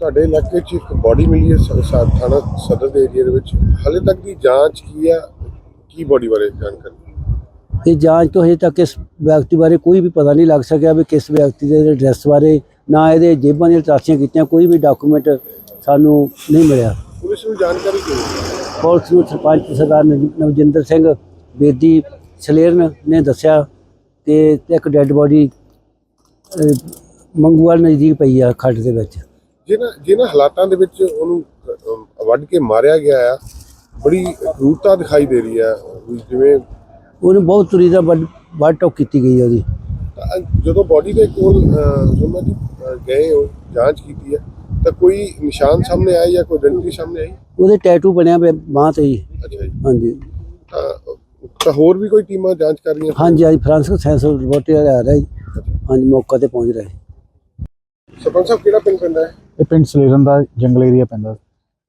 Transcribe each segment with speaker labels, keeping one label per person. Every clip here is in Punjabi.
Speaker 1: ਤੁਹਾਡੇ ਇਲਾਕੇ 'ਚ ਇੱਕ ਬੋਡੀ ਮਿਲੀ ਹੈ ਸ- ਸ- ਥਾਣਾ ਸਦਰ ਦੇ ਏਰੀਆ ਦੇ ਵਿੱਚ। ਹਾਲੇ ਤੱਕ ਦੀ ਜਾਂਚ ਕੀ ਹੈ ਕੀ ਬੋਡੀ ਬਾਰੇ ਜਾਣਕਾਰੀ?
Speaker 2: ਇਹ ਜਾਂਚ ਤੋਂ ਹਜੇ ਤੱਕ ਇਸ ਵਿਅਕਤੀ ਬਾਰੇ ਕੋਈ ਵੀ ਪਤਾ ਨਹੀਂ ਲੱਗ ਸਕਿਆ ਵੀ ਕਿਸ ਵਿਅਕਤੀ ਦੇ ਐਡਰੈਸ ਬਾਰੇ ਨਾ ਇਹਦੇ ਜੇਬਾਂ ਦੀਆਂ ਤਲਾਸ਼ੀਆਂ ਕੀਤੀਆਂ ਕੋਈ ਵੀ ਡਾਕੂਮੈਂਟ ਸਾਨੂੰ ਨਹੀਂ ਮਿਲਿਆ।
Speaker 1: ਪੁਲਿਸ ਨੂੰ ਜਾਣਕਾਰੀ ਕਿਉਂ?
Speaker 2: ਪੁਲਿਸ ਨੂੰ ਸਰਪੰਚ ਸਰਦਾਰ ਨਵ- ਨਵਜਿੰਦਰ ਸਿੰਘ ਬੇਦੀ ਸਲੇਰਨ ਨੇ ਦੱਸਿਆ ਕਿ ਇੱਕ ਡੈੱਡ ਬੋਡੀ ਮੰਗੂਵਾਲ ਨਜ਼ਦੀਕ ਪਈ ਆ ਖੱਡ ਦੇ ਵਿੱਚ।
Speaker 1: ਜਿਹਨਾਂ ਜਿਹਨਾਂ ਹਾਲਾਤਾਂ ਦੇ ਵਿੱਚ ਉਹਨੂੰ ਵੱਢ ਕੇ ਮਾਰਿਆ ਗਿਆ ਆ ਬੜੀ ਕਰੂਰਤਾ ਦਿਖਾਈ ਦੇ ਰਹੀ ਹੈ ਵੀ ਜਿਵੇਂ
Speaker 2: ਉਹਨੂੰ ਬਹੁਤ ਤੁਰੀ ਦਾ ਵੱਡ ਟੋਕ ਕੀਤੀ ਗਈ ਉਹਦੀ।
Speaker 1: ਜਦੋਂ ਬੋਡੀ ਦੇ ਕੋਲ ਦੀ ਅ, ਗਏ ਹੋ ਜਾਂਚ ਕੀਤੀ ਹੈ ਤਾਂ ਕੋਈ ਨਿਸ਼ਾਨ ਸਾਹਮਣੇ ਆਇਆ ਜਾਂ ਕੋਈ ਆਇਡੈਂਟੀ ਸਾਹਮਣੇ ਆਈ?
Speaker 2: ਉਹਦੇ ਟੈਟੂ ਬਣਿਆ ਪਿਆ ਬਾਂਹ ਤੇ ਜੀ।
Speaker 1: ਅੱਛਾ ਜੀ।
Speaker 2: ਹਾਂਜੀ।
Speaker 1: ਤਾਂ ਹੋਰ ਵੀ ਕੋਈ ਟੀਮਾਂ ਜਾਂਚ ਕਰ ਰਹੀਆਂ?
Speaker 2: ਹਾਂਜੀ ਅੱਜ ਫਰਾਂਸਿਕ ਸਾਇੰਸ ਰਿਪੋਰਟ ਆ ਰਿਹਾ ਜੀ। ਹਾਂਜੀ ਮੌਕਾ ਤੇ ਪਹੁੰਚ ਰਿਹਾ
Speaker 1: ਸਰਪੰਚ ਸਾਹਿਬ ਕਿਹੜਾ ਪਿੰਡ ਪੈਂਦਾ ਹੈ?
Speaker 3: ਇਹ ਪਿੰਡ ਸਲੇਰਨ ਦਾ ਜੰਗਲ ਏਰੀਆ ਪੈਂਦਾ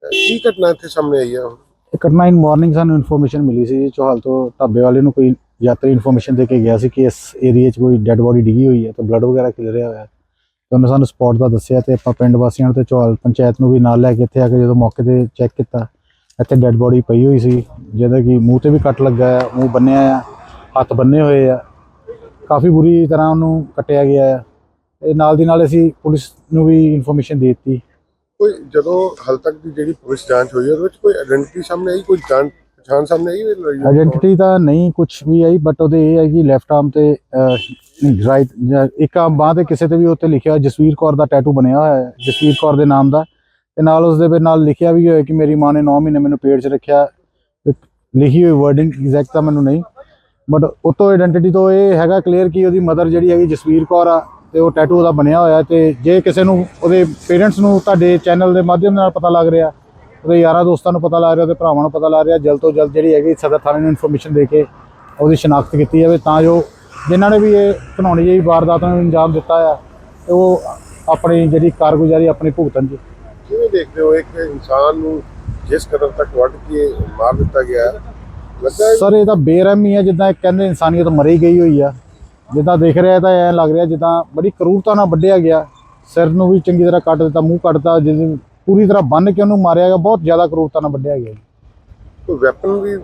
Speaker 1: ਕੀ ਘਟਨਾ ਇੱਥੇ ਸਾਹਮਣੇ ਆਈ ਹੈ ਹੁਣ?
Speaker 3: ਇਹ ਘਟਨਾ ਇਨ ਮਾਰਨਿੰਗ ਸਾਨੂੰ ਇਨਫੋਰਮੇਸ਼ਨ ਮਿਲੀ ਸੀ ਜੀ ਚੋਹਾਲ ਤੋਂ ਢਾਬੇ ਵਾਲੇ ਨੂੰ ਕੋਈ ਯਾਤਰੀ ਇਨਫੋਰਮੇਸ਼ਨ ਦੇ ਕੇ ਗਿਆ ਸੀ ਕਿ ਇਸ ਏਰੀਆ 'ਚ ਕੋਈ ਡੈੱਡ ਬੋਡੀ ਡਿੱਗੀ ਹੋਈ ਹੈ ਤੇ ਬਲੱਡ ਵਗੈਰਾ ਖਿਲ ਰਿਹਾ ਹੋਇਆ ਹੈ। ਤੇ ਉਹਨੇ ਸਾਨੂੰ ਸਪੌਟ ਦਾ ਦੱਸਿਆ ਤੇ ਆਪਾਂ ਪਿੰਡ ਵਾਸੀਆਂ ਨੂੰ ਤੇ ਚੋਹਾਲ ਪੰਚਾਇਤ ਨੂੰ ਵੀ ਨਾਲ ਲੈ ਕੇ ਇੱਥੇ ਆ ਕੇ ਜਦੋਂ ਮੌਕੇ ਤੇ ਚੈੱਕ ਕੀਤਾ ਇੱਥੇ ਡੈੱਡ ਬੋਡੀ ਪਈ ਹੋਈ ਸੀ। ਜਿਹਦਾ ਕਿ ਮੂੰਹ ਤੇ ਵੀ ਕੱਟ ਲੱਗਾ ਆ ਮੂੰਹ ਬੰਨਿਆ ਆ ਹੱਥ ਬੰਨੇ ਹੋਏ ਆ। ਕਾਫੀ ਬੁਰੀ ਤਰ੍ਹਾਂ ਉਹਨੂੰ ਕੱਟਿਆ ਗਿਆ ਆ। ਇਹ ਨਾਲ ਦੀ ਨਾਲ ਅਸੀਂ ਪੁਲਿਸ ਨੂੰ ਵੀ ਇਨਫੋਰਮੇਸ਼ਨ ਦੇ ਦਿੱਤੀ।
Speaker 1: ਕੋਈ ਜਦੋਂ ਹਾਲ ਤੱਕ ਦੀ ਜਿਹੜੀ ਪੁਲਿਸ ਜਾਂਚ ਹੋਈ ਉਹਦੇ ਵਿੱਚ ਕੋਈ ਆਇਡੈਂਟੀ ਸਾਹਮਣੇ ਆਈ ਕੋਈ ਜਾਣ ਪਛਾਣ ਸਾਹਮਣੇ ਆਈ ਲੜਾਈ?
Speaker 3: ਆਇਡੈਂਟੀਟੀ ਤਾਂ ਨਹੀਂ ਕੁਝ ਵੀ ਆਈ ਬਟ ਉਹਦੇ ਇਹ ਹੈ ਕਿ ਲੈਫਟ ਆਰਮ ਤੇ ਰਾਈਟ ਇੱਕ ਆਰਮ ਬਾਹ ਤੇ ਕਿਸੇ ਤੇ ਵੀ ਉੱਤੇ ਲਿਖਿਆ ਜਸਵੀਰ ਕੌਰ ਦਾ ਟੈਟੂ ਬਣਿਆ ਹੋਇਆ ਹੈ ਜਸਵੀਰ ਕੌਰ ਦੇ ਨਾਮ ਦਾ। ਤੇ ਨਾਲ ਉਸ ਦੇ ਨਾਲ ਲਿਖਿਆ ਵੀ ਹੋਇਆ ਕਿ ਮੇਰੀ ਮਾਂ ਨੇ 9 ਮਹੀਨੇ ਮੈਨੂੰ ਪੇਟ 'ਚ ਰੱਖਿਆ। ਲਿਖੀ ਹੋਈ ਵਰਡਿੰਗ ਐਗਜ਼ੈਕਟ ਤਾਂ ਮੈਨੂੰ ਨਹੀਂ ਬਟ ਉਤੋਂ ਆਇਡੈਂਟੀਟੀ ਤੋਂ ਇਹ ਹੈਗਾ ਕਲੀਅਰ ਕਿ ਉਹਦੀ ਮਦਰ ਜਿਹੜੀ ਹੈਗੀ ਜਸਵੀਰ ਕੌਰ ਆ ਤੇ ਉਹ ਟੈਟੂ ਉਹਦਾ ਬਣਿਆ ਹੋਇਆ ਤੇ ਜੇ ਕਿਸੇ ਨੂੰ ਉਹਦੇ ਪੇਰੈਂਟਸ ਨੂੰ ਤੁਹਾਡੇ ਚੈਨਲ ਦੇ ਮਾਧਿਅਮ ਨਾਲ ਪਤਾ ਲੱਗ ਰਿਹਾ ਉਹਦੇ ਯਾਰਾਂ ਦੋਸਤਾਂ ਨੂੰ ਪਤਾ ਲੱਗ ਰਿਹਾ ਉਹਦੇ ਭਰਾਵਾਂ ਨੂੰ ਪਤਾ ਲੱਗ ਰਿਹਾ ਜਲਦ ਤੋਂ ਜਲਦ ਜਿਹੜੀ ਹੈਗੀ ਸਦਰ ਥਾਣੇ ਨੂੰ ਇਨਫੋਰਮੇਸ਼ਨ ਦੇ ਕੇ ਉਹਦੀ ਸ਼ਨਾਖਤ ਕੀਤੀ ਜਾਵੇ ਤਾਂ ਜੋ ਜਿਨ੍ਹਾਂ ਨੇ ਵੀ ਇਹ ਘਿਨਾਉਣੀ ਜਿਹੀ ਵਾਰਦਾਤ ਨੂੰ ਅੰਜਾਮ ਦਿੱਤਾ ਆ ਤੇ ਉਹ ਆਪਣੀ ਜਿਹੜੀ ਕਾਰਗੁਜ਼ਾਰੀ ਆਪਣੀ ਭੁਗਤਣ ਜੀ।
Speaker 1: ਕਿਵੇਂ ਦੇਖਦੇ ਹੋ ਇੱਕ ਇਨਸਾਨ ਨੂੰ ਜਿਸ ਕਦਰ ਤੱਕ ਵੱਢ ਕੇ ਮਾਰ ਦਿੱਤਾ ਗਿਆ
Speaker 3: ਸਰ ਇਹ ਤਾਂ ਬੇਰਹਿਮੀ ਹੈ ਜਿੱਦਾਂ ਇੱਕ ਕਹਿੰਦੇ ਇਨਸਾਨੀਅਤ ਮਰੀ ਗਈ ਹੋਈ ਆ। ਜਿੱਦਾਂ ਦੇਖ ਰਿਹਾ ਤਾਂ ਐ ਲੱਗ ਰਿਹਾ ਜਿੱਦਾਂ ਬੜੀ ਕਰੂਰਤਾ ਨਾਲ ਵੱਢਿਆ ਗਿਆ। ਸਿਰ ਨੂੰ ਵੀ ਚੰਗੀ ਤਰ੍ਹਾਂ ਕੱਟ ਦਿੱਤਾ ਮੂੰਹ ਕੱਟਤਾ ਜਿਸ ਪੂਰੀ ਤਰ੍ਹਾਂ ਬੰਨ ਕੇ ਉਹਨੂੰ ਮਾਰਿਆ ਗਿਆ। ਬਹੁਤ ਜ਼ਿਆਦਾ ਕਰੂਰਤਾ ਨਾਲ ਵੱਢਿਆ ਗਿਆ
Speaker 1: ਕੋਈ ਵੈਪਨ ਵੀ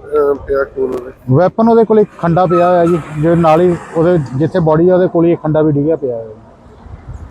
Speaker 1: ਪਿਆ ਕੋਲ ਉਹਦੇ?
Speaker 3: ਵੈਪਨ ਉਹਦੇ ਕੋਲ ਇੱਕ ਖੰਡਾ ਪਿਆ ਹੋਇਆ ਜੀ ਜੇ ਨਾਲ ਹੀ ਉਹਦੇ ਜਿੱਥੇ ਬੋਡੀ ਆ ਉਹਦੇ ਕੋਲ ਹੀ ਇੱਕ ਖੰਡਾ ਵੀ ਡਿੱਗਿਆ ਪਿਆ ਹੋਇਆ